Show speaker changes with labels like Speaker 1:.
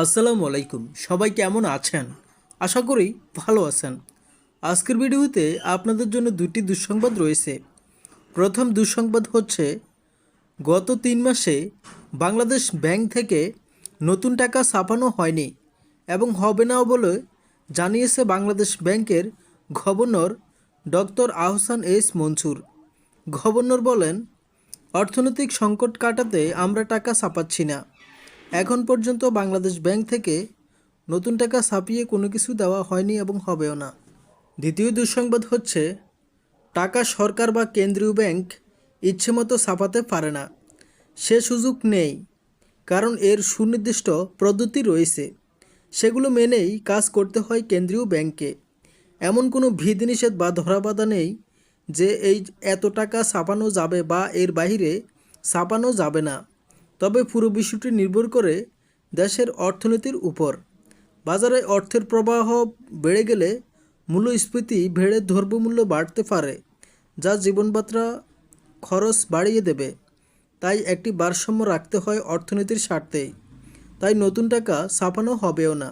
Speaker 1: আসসালামু আলাইকুম। সবাই কেমন আছেন? আশা করি ভালো আছেন। আজকের ভিডিওতে আপনাদের জন্য দুটি দুঃসংবাদ রয়েছে। প্রথম দুঃসংবাদ হচ্ছে, গত তিন মাসে বাংলাদেশ ব্যাংক থেকে নতুন টাকা ছাপানো হয়নি এবং হবে নাও বলে জানিয়েছে বাংলাদেশ ব্যাংকের governor doctor Ahsan S Mansur. Governor বলেন, অর্থনৈতিক সংকট কাটাতে আমরা টাকা ছাপাচ্ছি না। এখন পর্যন্ত বাংলাদেশ ব্যাংক থেকে নতুন টাকা ছাপিয়ে কোনো কিছু দেওয়া হয়নি এবং হবেও না। দ্বিতীয় দুঃসংবাদ হচ্ছে, টাকা সরকার বা কেন্দ্রীয় ব্যাংক ইচ্ছেমতো ছাপাতে পারে না। সে সুযোগ নেই, কারণ এর সুনির্দিষ্ট পদ্ধতি রয়েছে। সেগুলো মেনেই কাজ করতে হয় কেন্দ্রীয় ব্যাংকে। এমন কোনো বিধিনিষেধ বা ধরাবাধা নেই যে এই এত টাকা ছাপানো যাবে বা এর বাইরে ছাপানো যাবে না। তবে পুরো বিষয়টি নির্ভর করে দেশের অর্থনীতির উপর। বাজারে অর্থের প্রবাহ বেড়ে গেলে মূল্যস্ফীতি ভেড়ে দ্রব্যমূল্য বাড়তে পারে, যা জীবনযাত্রা খরচ বাড়িয়ে দেবে। তাই একটি ভারসাম্য রাখতে হয় অর্থনীতির স্বার্থেই তাই নতুন টাকা ছাপানো হবেও না।